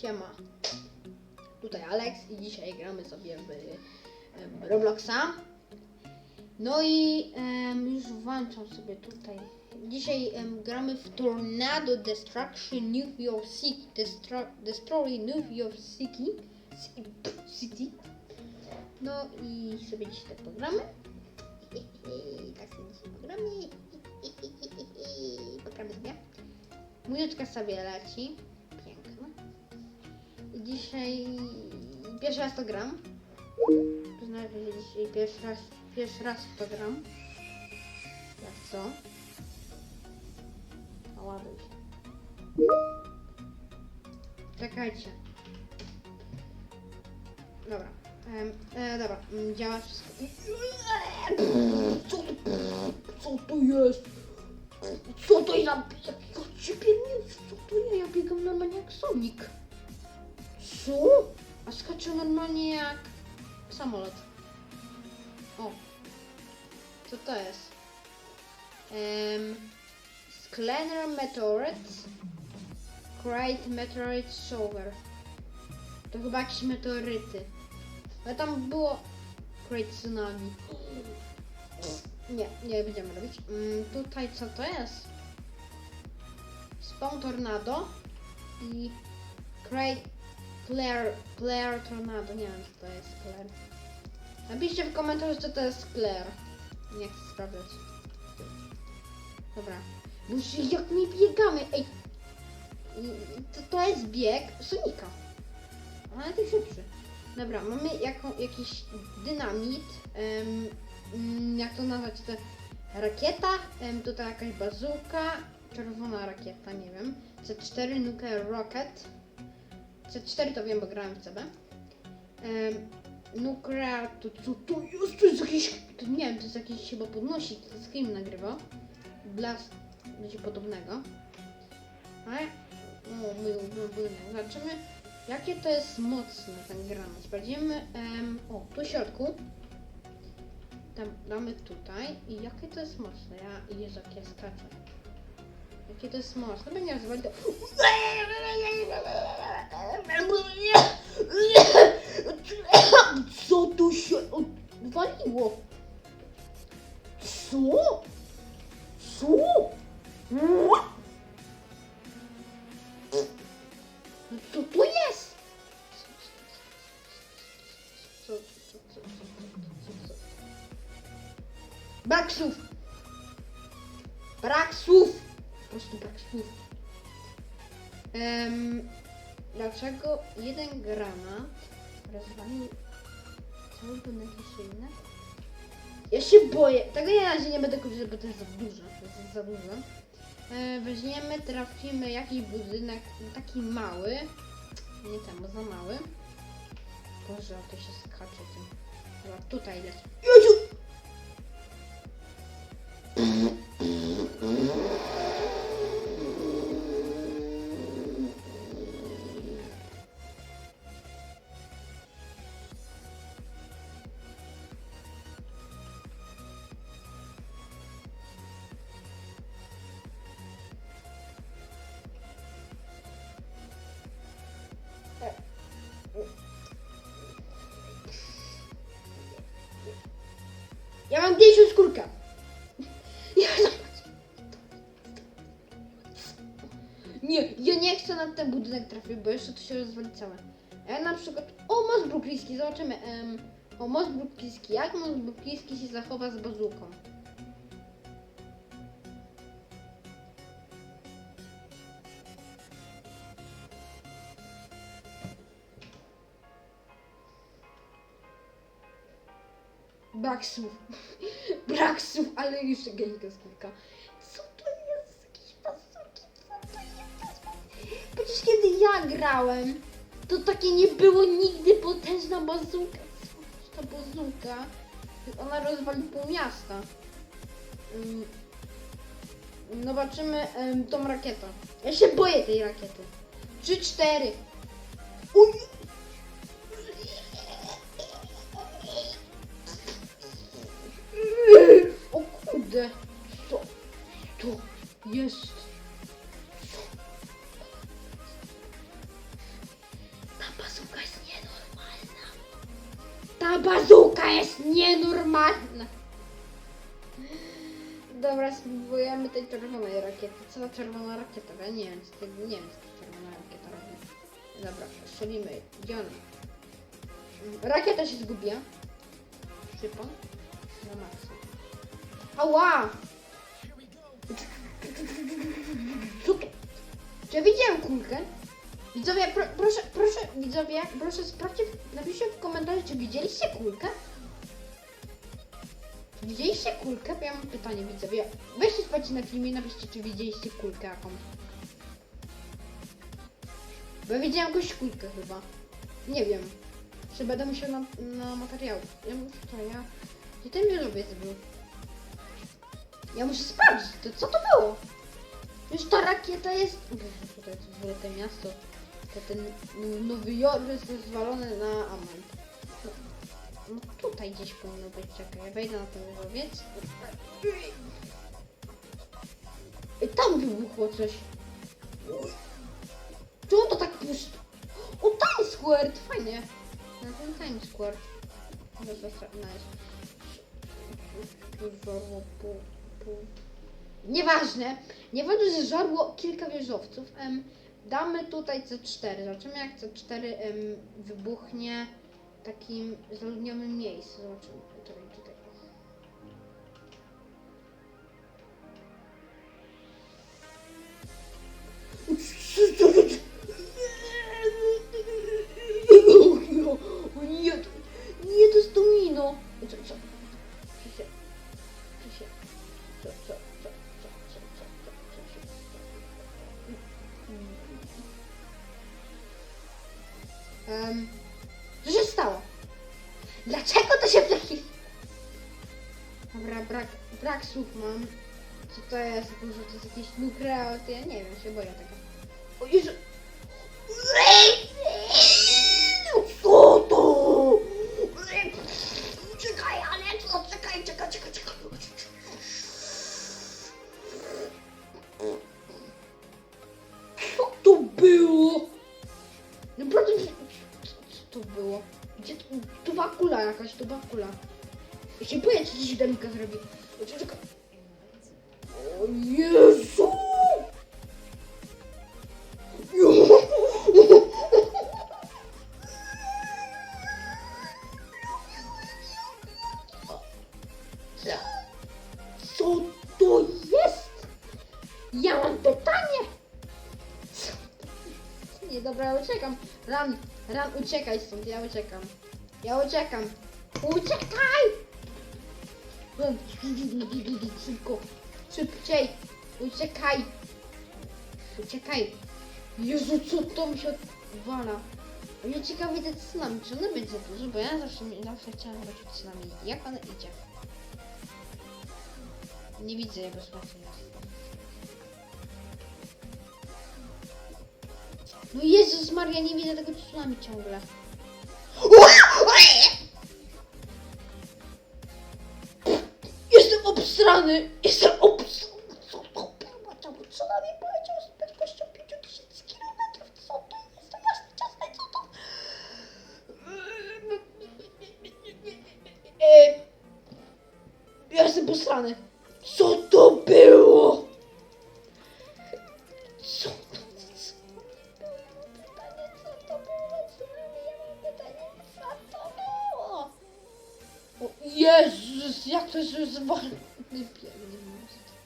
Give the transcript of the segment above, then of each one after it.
Siema. Tutaj Alex i dzisiaj gramy sobie w em, Robloxa. No i już włączam sobie tutaj. Dzisiaj gramy w Tornado Destruction New York City. Destro Destroy New York City. Ci- City. No i sobie dzisiaj tak pogramy. tak sobie dzisiaj pogramy. Pogramy sobie. Muzyczka sobie leci. Dzisiaj pierwszy raz to gram. Przyznaję, że dzisiaj pierwszy raz, pierwszy raz to gram. Jak co? Ładuj. Czekajcie. Dobra. E, dobra, mm, działa wszystko. Co to, jest? Co to ja? Ciebie nie co to ja? Ja biegam normalnie jak Sonic. Co? A skaczę normalnie jak samolot. O. Co to jest? Um, Sklener Meteorite. Great Meteorite Shower. To chyba jakieś meteoryty. Ale tam było Great Tsunami. Nie, nie będziemy robić. Mm, tutaj co to jest? Spawn Tornado i Great Flare, Flare Tornado. Nie wiem co to jest Flare. Napiszcie w komentarzu co to jest Flare. Nie chcę sprawdzać. Dobra. Boże, jak my biegamy? Ej. To, to jest bieg Sonika. Ale to szybszy. Dobra, mamy jaką, jakiś dynamit. mm, jak to nazwać? To rakieta, tutaj jakaś bazuka, czerwona rakieta, nie wiem. C4 Nuclear Rocket. C4 to wiem, bo grałem w CB. Um, Nuclear, to co to jest? To jest jakiś, to nie wiem, to jest jakiś chyba podnośnik, to jest film nagrywał. Blast, będzie podobnego. Ale, no, mój ulubiony budynek. Zobaczymy, jakie to jest mocne ten granat. Sprawdzimy, o, tu w środku. Tam damy tutaj i jakie to jest mocne. Ja, Jezu, jak ja skaczę. Jakie to jest mocne. Będzie nazwać to... Co tu się odwaliło? Co? Co? No dlaczego jeden granat rozwalił cały jeszcze inny? Ja się boję. Tego ja na razie nie będę kończyć, bo to jest za dużo. To jest za dużo. E, weźmiemy, trafimy jakiś budynek, no taki mały. Nie tam, bo za mały. Boże, to się skacze tym. Dobra, tutaj leci. Ja mam mniejszą skórkę. Ja Nie, ja nie chcę na ten budynek trafić, bo jeszcze to się rozwali całe. Ja na przykład, o most brukliński, zobaczymy. em, o most brukliński, jak most brukliński się zachowa z bazuką? Brak słów. Brak słów, ale już gejka skórka. Co to jest? Jakieś bazuki? Co to jest? Przecież kiedy ja grałem, to takie nie było nigdy potężna bazuka. To bazuka? Ona rozwali pół miasta. Ym, Zobaczymy ym, tą rakietę. Ja się boję tej rakiety. 3, 4. Uj! Kurde, co to jest? Ta bazuka jest nienormalna. Ta bazuka jest nienormalna. Dobra, spróbujemy tej czerwonej rakiety. Co za czerwona rakieta? Ja nie wiem, co nie wiem, co to czerwona rakieta robi. Dobra, strzelimy. Gdzie ona? Rakieta się zgubiła. Przypomnę. Ała! To? Czy widziałem kulkę? Widzowie, pro, proszę, proszę, widzowie, proszę sprawdźcie, napiszcie w komentarzu, czy widzieliście kulkę? Widzieliście kulkę? Ja mam pytanie, widzowie. Weźcie sprawdźcie na filmie i napiszcie, czy widzieliście kulkę jaką. Bo ja widziałem jakąś kulkę chyba. Nie wiem. Czy będę musiał na, na materiał. Ja muszę, to ja... Gdzie ten wieżowiec był? Ja muszę sprawdzić, to co to było? Już ta rakieta jest... Boże, Tutaj to w ogóle to miasto. To ten Nowy Jork jest rozwalony na amant. No, tutaj gdzieś powinno być, czekaj, ja wejdę na ten wieżowiec. I tam wybuchło coś. Czemu to tak pusto? O, Times Square, fajnie. Na ten Times Square. Nice. Żarło pół, pół. Nieważne. Nieważne, że żarło kilka wieżowców. Em, damy tutaj C4. Zobaczymy jak C4 em, wybuchnie w takim zaludnionym miejscu. Zobaczymy. Tutaj, tutaj. O nie, to, nie, to jest domino. Co? Co Um, co się stało? Dlaczego to się taki... Dobra, brak, brak słów mam. Co to jest? Może to jest jakieś nuklear, to ja nie wiem, się boję tego. O! Ran, ran, uciekaj stąd, ja uciekam. Ja uciekam. Uciekaj! Szybko, szybciej. Uciekaj. Uciekaj. Jezu, co to mi się odwala? Mnie ciekawi te tsunami, czy one będzie duże, bo ja zawsze, zawsze chciałam zobaczyć tsunami. Jak one idzie? Nie widzę jego smaku. No Jezus Maria, nie widzę tego tsunami ciągle. Jestem obsrany! Jestem obsrany! Co to było? Czemu tsunami poleciał z prędkością 5000 km? Co to jest? To jasne, ciasne, co to? E, Ja jestem posrany. Jak to się zwalnia? Nie pierdolę,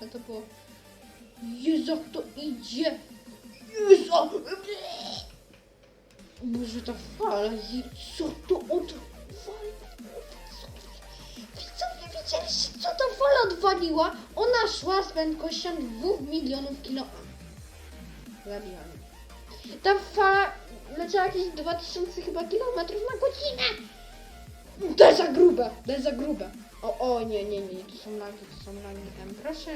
ale to było... Jezu, jak idzie? Jezu! Boże, ta fala, co to od... Fala... Widzowie, widzieliście, co ta fala odwaliła? Ona szła z prędkością 2 milionów kilometrów. Zabiła. Ta fala leciała jakieś 2000 chyba kilometrów na godzinę. To jest za grube, to jest za grube. O, o, nie, nie, nie, to są lagi, to są lagi. Em, proszę.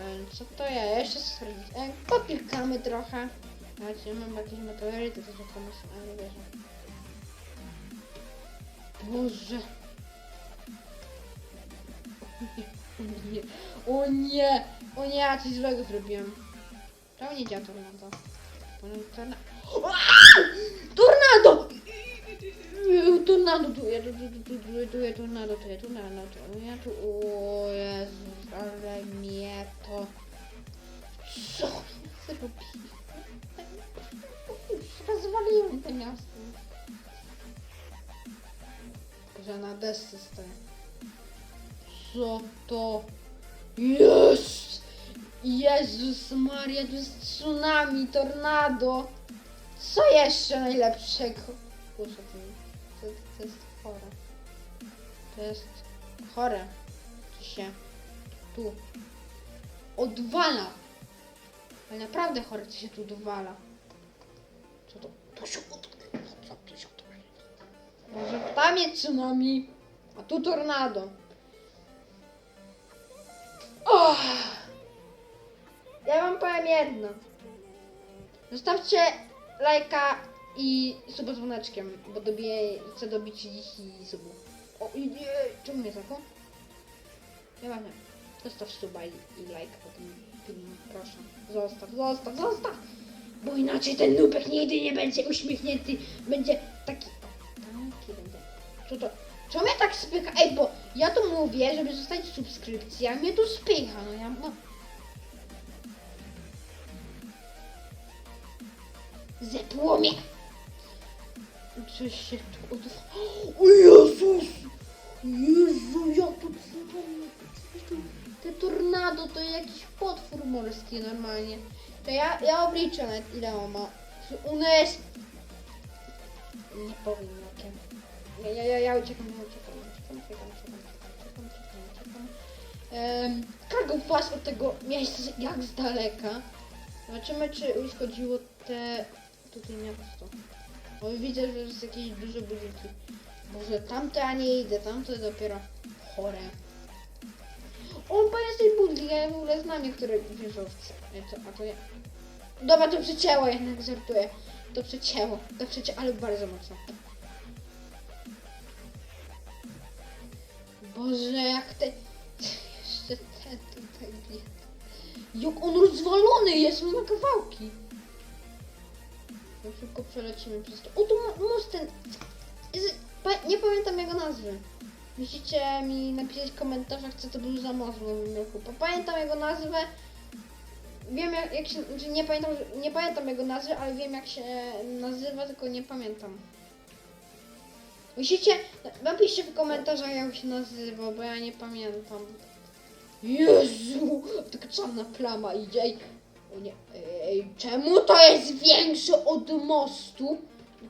Em, Co to ja? Jeszcze sprawdzić. Em, Popilkamy trochę. Znaczy, mam jakieś meteoryty, to to muszę, ale nie wierzę. Boże. O nie, o nie, o nie, ja coś złego zrobiłem. Czemu nie działa tornado? Może Tornado tu, ja tu, tu, tu, tu, tu, tu, ja tornado, tu, ja tornado, tu, ja tu, o Jezus, ale mnie to... Co zrobiłem? Rozwaliłem to miasto. Że na desce stoję. Co to jest? Jezus Maria, to jest tsunami, tornado. Co jeszcze najlepszego? Kurczę, to, jest chore. To jest chore. To się tu odwala. Ale naprawdę chore, to się tu odwala. Co to? To się odwala? Może tam jest tsunami, a tu tornado. Oh! Ja wam powiem jedno. Zostawcie lajka i suba z dzwoneczkiem, bo dobiję, chcę dobić 30 subów. O, i nie, czemu mnie taką? Mam, zostaw suba i, i lajka po tym filmie, proszę. Zostaw, zostaw, zostaw! Bo inaczej ten nubek nigdy nie będzie uśmiechnięty, będzie taki, o, taki. Co to? Czemu mnie tak spycha? Ej, bo ja tu mówię, żeby zostawić subskrypcję, a mnie tu spycha, no ja, no. Zepło mnie! Coś się tu odwala. O Jezus! Jezu, ja tu Te tornado to jakiś potwór morski normalnie. To ja, ja obliczę nawet ile on ma. Jest... Nie powiem jakie. Ja, ja, ja, ja uciekam, ja uciekam, uciekam, uciekam, uciekam, uciekam, uciekam, uciekam. Um, od tego miejsca jak z daleka. Zobaczymy czy uszkodziło te tutaj miasto. Bo widzę, że jest jakieś duże budynki. Boże, tamte ja nie idę, tamte dopiero chore. O, bo jest tej budki, ja w ogóle znam niektóre wieżowce. Ej, to, a to ja... Dobra, to przecięło jednak, żartuję. To przecięło, to przecięło, ale bardzo mocno. Boże, jak te... Jeszcze ten tutaj biegł. Jak on rozwalony jest na kawałki. No szybko przelecimy przez to. O, tu mo- most ten... Jest- pa- Nie pamiętam jego nazwy. Musicie mi napisać w komentarzach, co to był za most w Nowym Roku. Pamiętam jego nazwę. Wiem jak, jak się... Znaczy nie pamiętam, nie pamiętam jego nazwy, ale wiem jak się nazywa, tylko nie pamiętam. Musicie... Napiszcie w komentarzach jak się nazywa, bo ja nie pamiętam. Jezu! Taka czarna plama idzie. Nie, ej, czemu to jest większe od mostu?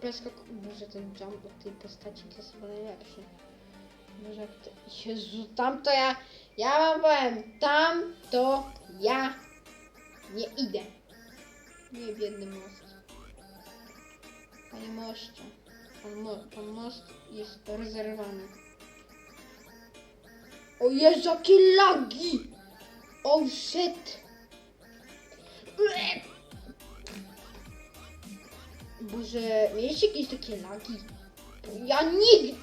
Przeskok... Boże, ten jump od tej postaci to jest chyba najlepszy. Boże, jak to... Jezu, tam to ja... Ja wam powiem, tam to ja nie idę. Nie, biedny most. Panie moście, pan, mo pan most jest rezerwowany. O Jezu, jakie lagi! Oh shit! Boże, mieliście jakieś takie lagi? Ja nigdy!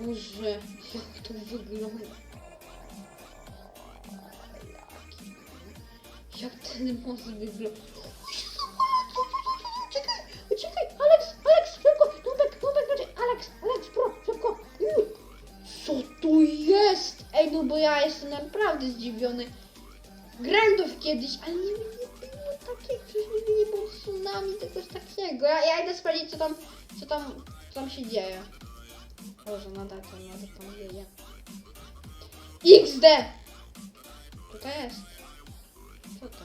Boże, jak to wygląda? Jak ten most wygląda? Ja jestem naprawdę zdziwiony. To kiedyś, ale nie, nie było takiego, przecież nie było tsunami, czegoś takiego. Ja, ja idę sprawdzić, co tam, co tam, co tam się dzieje. Boże, nadal to nadal tam dzieje. XD! Co to jest? Co to?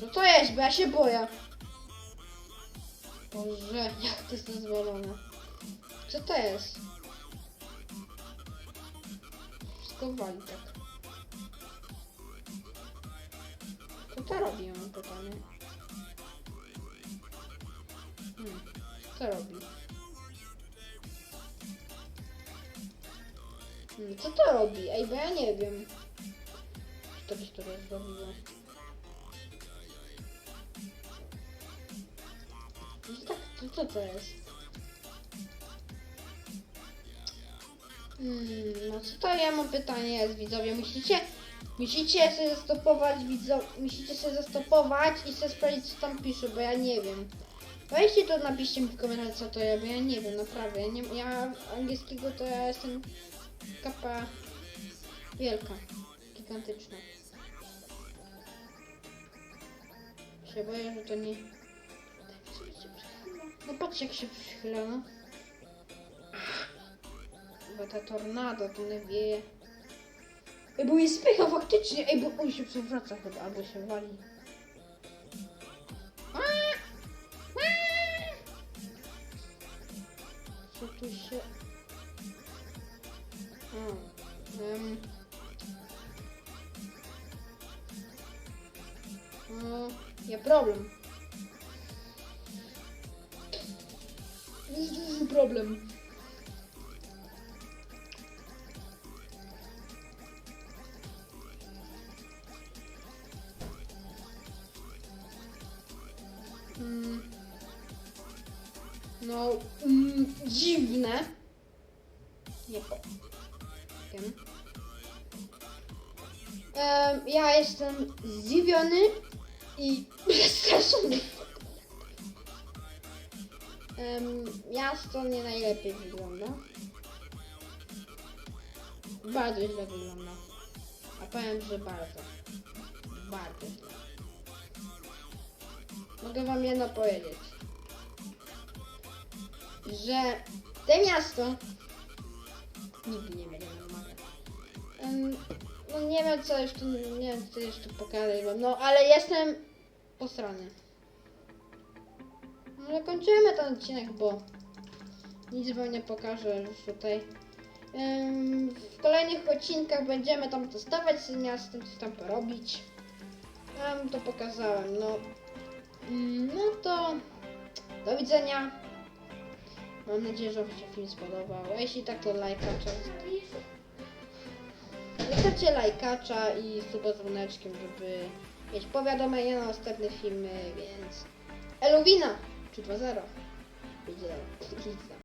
Co to jest? Bo ja się boję. Boże, jak to jest rozwalone. Co to jest? Wszystko wali tak. Co to robi, mam pytanie. Hmm. Co robi? Hmm, co to robi? Ej, bo ja nie wiem. Co to byś to rozrobiło? No tak, to co to jest? Hmm, no co to ja mam pytanie jest, widzowie, musicie Musicie sobie zastopować widzo, musicie sobie zastopować i sobie sprawdzić co tam pisze, bo ja nie wiem. Weźcie to napiszcie mi w komentarzu co to jest, bo ja nie wiem, naprawdę. Ja, nie, ja angielskiego to ja jestem kapa wielka, gigantyczna. Się boję, że to nie... No patrzcie jak się przychyla, no. Bo ta tornado to nie wieje. Ej, bo jest spycha faktycznie. Ej, bo on się przewraca chyba, albo się wali. Co tu się... O, em. O, ja problem. Jest duży problem. Mm, dziwne. Nie powiem. Em, ja jestem zdziwiony i przestraszony. Em, miasto nie najlepiej wygląda. Bardzo źle wygląda. A powiem, że bardzo. Bardzo źle. Mogę wam jedno powiedzieć. Że to miasto nigdy nie będzie normalne. Em, No nie wiem co jeszcze, nie wiem co jeszcze pokazać wam, no ale jestem posrany. No ale kończymy ten odcinek, bo nic wam nie pokażę już tutaj. Em, w kolejnych odcinkach będziemy tam testować z miastem, coś tam porobić. Ja wam to pokazałem, no. Mm, No to do widzenia. Mam nadzieję, że Wam się film spodobał. A jeśli tak, to lajkacza. Zostawcie lajkacza i suba z dzwoneczkiem, żeby mieć powiadomienia na następne filmy, więc... Eluwina! Czy 2.0? Będzie dalej. Nic tam.